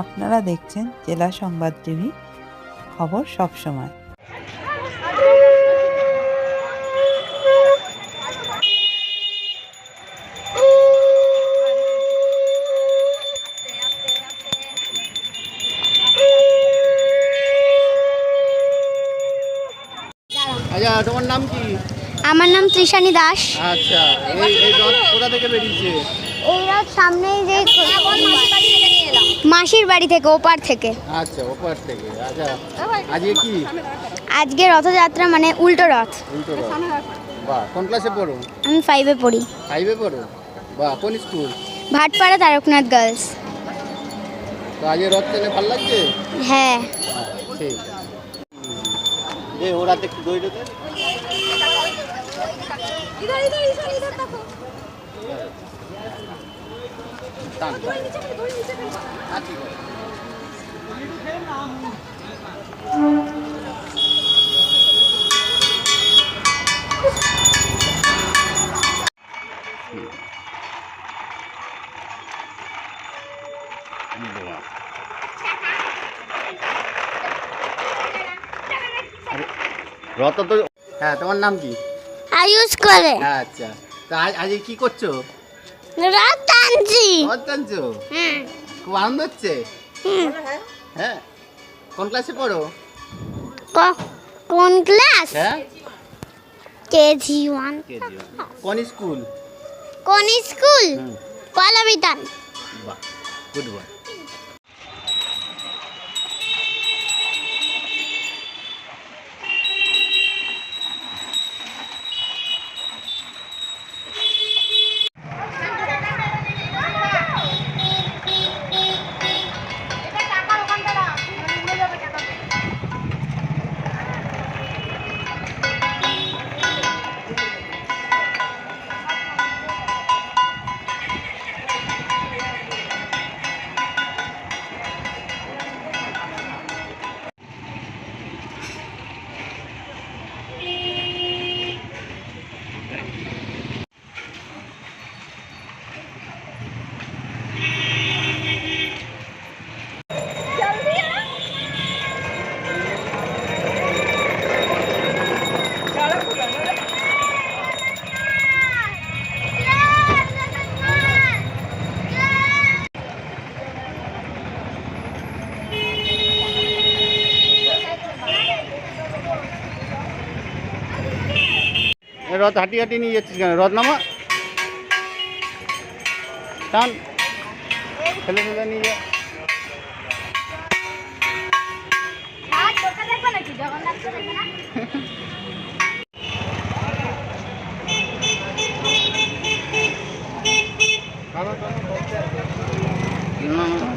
আপনারা দেখছেন জেলা সংবাদ টিভি খবর সব সময়। আচ্ছা তোমার নাম কি? আমার নাম ত্রিশানি দাস। আচ্ছা এই এই রথ কোথা থেকে বেরিয়েছে? এই রাত সামনেই যে মাসির বাড়ি থেকে ওপার থেকে। আচ্ছা ওপার থেকে। আচ্ছা আজকে কি? আজকে রথযাত্রা মানে উল্টো রথ। উল্টো রথ। বাহ কোন ক্লাসে পড়ো? আমি ফাইভে পড়ি। ফাইভে পড়ো? বাহ কোন স্কুল ভাটপাড়া তারকনাথ গার্লস তো আজকে রথ টেনে ভালো লাগছে? হ্যাঁ। হ্যাঁ, ঠিক যে ওরা একটু দই দে টান হ্যাঁ, ঠিক আছে। রথ তো হ্যাঁ তোমার নাম কি? আয়ুষ করে। হ্যাঁ আচ্ছা। তা আজ আজকে কি করছ? রথ টানছি রথ টানছো খুব আনন্দ হচ্ছে? হ্যাঁ। কোন ক্লাসে পড়ো? কোন ক্লাস হ্যাঁ। KG one. কোন স্কুল কোন স্কুল কলাবিতান। বাহ গুড বয় রথ হাঁটি হাঁটি নিয়ে যাচ্ছিস কেন? রথ নামা? টান। ফেলে ফেলে নিয়ে যা।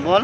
বল।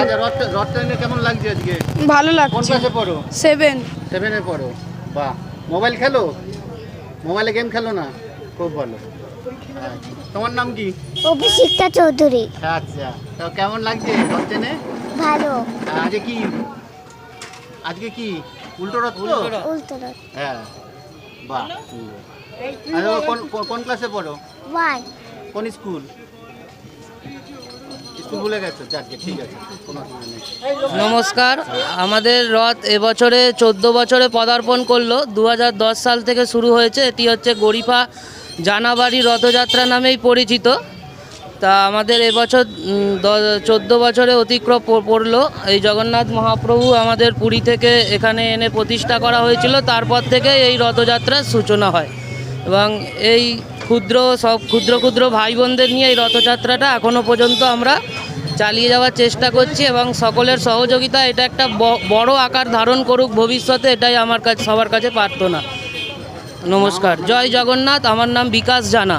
আচ্ছা ট্রেনে কেমন লাগছে আজকে? ভালো কোন লাগছে। ক্লাসে পড়ো? সেভেন সেভেনে পড়ো। বাহ। মোবাইল খেলো? মোবাইলে গেম খেলো না? খুব ভালো। আচ্ছা। তোমার নাম কি? অভিষিক্তা চৌধুরী। আচ্ছা। তো কেমন লাগছে রথ ট্রেনে ভালো। আজকে কি? আজকে কি? উল্টো রথ তো? উল্টো রথ। হ্যাঁ। বাহ। আচ্ছা, কোন কোন- কোন ক্লাসে পড়ো? ওয়ান কোন স্কুল নমস্কার, আমাদের রথ এবছরে চোদ্দ বছরে পদার্পণ করল। দু হাজার দশ সাল থেকে শুরু হয়েছে। এটি হচ্ছে গরিফা জানাবাড়ি রথযাত্রা নামেই পরিচিত। তা আমাদের এবছর চোদ্দ বছরে অতিক্রম পড়ল। এই জগন্নাথ মহাপ্রভু আমাদের পুরী থেকে এখানে এনে প্রতিষ্ঠা করা হয়েছিল। তারপর থেকে এই রথযাত্রার সূচনা হয়। এবং এই ক্ষুদ্র, সব ক্ষুদ্র ক্ষুদ্র ভাই বোনদের নিয়ে এই রথযাত্রাটা এখনও পর্যন্ত আমরা চালিয়ে যাওয়ার চেষ্টা করছি এবং সকলের সহযোগিতা, এটা একটা বড় আকার ধারণ করুক ভবিষ্যতে, এটাই আমার কাছে, সবার কাছে প্রার্থনা। নমস্কার। জয় জগন্নাথ, আমার নাম বিকাশ জানা।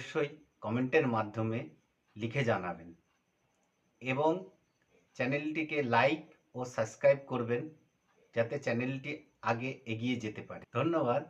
অবশ্যই কমেন্টের মাধ্যমে লিখে জানাবেন। এবং চ্যানেলটিকে লাইক ও সাবস্ক্রাইব করবেন যাতে চ্যানেলটি আগে এগিয়ে যেতে পারে। ধন্যবাদ।